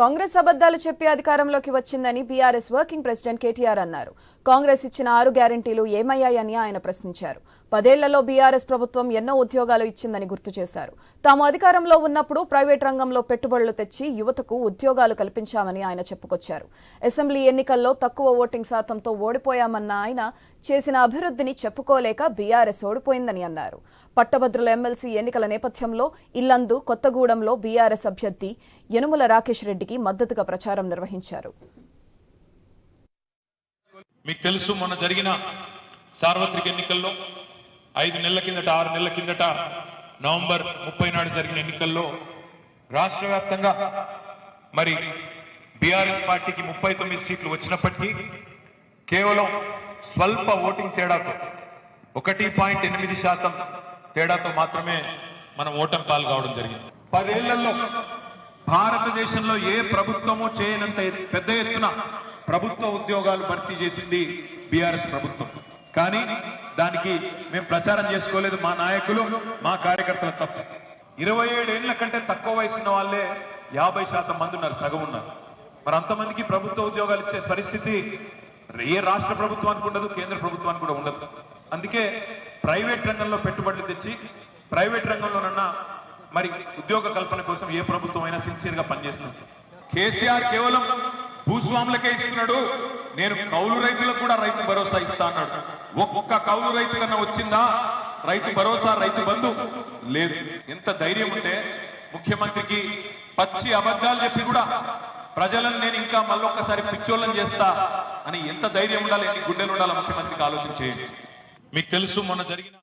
కాంగ్రెస్ అబద్దాలు చెప్పి అధికారంలోకి వచ్చిందని బీఆర్ఎస్ వర్కింగ్ ప్రెసిడెంట్ కేటీఆర్ అన్నారు. కాంగ్రెస్ ఇచ్చిన ఆరు గ్యారంటీలు ఏమయ్యాయని ఆయన ప్రశ్నించారు. పదేళ్ళలో బీఆర్ఎస్ ప్రభుత్వం ఎన్నో ఉద్యోగాలు ఇచ్చిందని గుర్తు చేశారు. తాము అధికారంలో ఉన్నప్పుడు ప్రైవేట్ రంగంలో పెట్టుబడులు తెచ్చి యువతకు ఉద్యోగాలు కల్పించామని ఆయన చెప్పుకొచ్చారు. అసెంబ్లీ ఎన్నికల్లో తక్కువ ఓటింగ్ శాతంతో ఓడిపోయామన్న ఆయన చేసిన అభివృద్ధిని చెప్పుకోలేక బీఆర్ఎస్ ఓడిపోయిందని అన్నారు. పట్టభద్రుల ఎమ్మెల్సీ ఎన్నికల నేపథ్యంలో ఇల్లందు కొత్తగూడెంలో బీఆర్ఎస్ అభ్యర్థి యనుమల రాకేష్ రెడ్డికి మద్దతుగా ప్రచారం నిర్వహించారు. మీకు తెలుసు మొన్న జరిగిన సార్వత్రిక ఎన్నికల్లో ఐదు నెలల కిందట ఆరు నెలల కిందట నవంబర్ ముప్పై నాడు జరిగిన ఎన్నికల్లో రాష్ట్ర వ్యాప్తంగా మరి బీఆర్ఎస్ పార్టీకి ముప్పై తొమ్మిది సీట్లు వచ్చినప్పటికీ కేవలం స్వల్ప ఓటింగ్ తేడాతో ఒకటి పాయింట్ ఎనిమిది శాతం తేడాతో మాత్రమే మనం ఓటమి పాలు కావడం జరిగింది. పదేళ్ళలో భారతదేశంలో ఏ ప్రభుత్వము చేయనంత పెద్ద ఎత్తున ప్రభుత్వ ఉద్యోగాలు భర్తీ చేసింది బీఆర్ఎస్ ప్రభుత్వం. కానీ దానికి మేము ప్రచారం చేసుకోలేదు మా నాయకులు మా కార్యకర్తల తప్పు. ఇరవై ఏడేళ్ళ కంటే తక్కువ వయసున్న వాళ్ళే యాభై శాతం మంది ఉన్నారు సగం ఉన్నారు. మరి అంతమందికి ప్రభుత్వ ఉద్యోగాలు ఇచ్చే పరిస్థితి ఏ రాష్ట్ర ప్రభుత్వానికి ఉండదు కేంద్ర ప్రభుత్వానికి కూడా ఉండదు. అందుకే ప్రైవేట్ రంగంలో పెట్టుబడులు తెచ్చి ప్రైవేట్ రంగంలోనన్నా మరి ఉద్యోగ కల్పన కోసం ఏ ప్రభుత్వం అయినా సిన్సియర్గా పనిచేస్తుంది. కేసీఆర్ కేవలం భూస్వాములకే ఇస్తున్నాడు నేను కౌలు రైతులకు కూడా రైతు భరోసా ఇస్తా అన్నాడు. ఒక్క కౌలు రైతు కన్నా వచ్చిందా? రైతు భరోసా రైతు బంధు లేదు. ఎంత ధైర్యం ఉంటే ముఖ్యమంత్రికి పచ్చి అబద్ధాలు చెప్పి కూడా ప్రజలను నేను ఇంకా మళ్ళొక్కసారి పిచ్చోళ్ళని చేస్తా అని ఎంత ధైర్యం ఉండాలి ఎన్ని గుండెలు ఉండాలి ముఖ్యమంత్రికి ఆలోచించేయండి మీకు తెలుసు మొన్న జరిగిన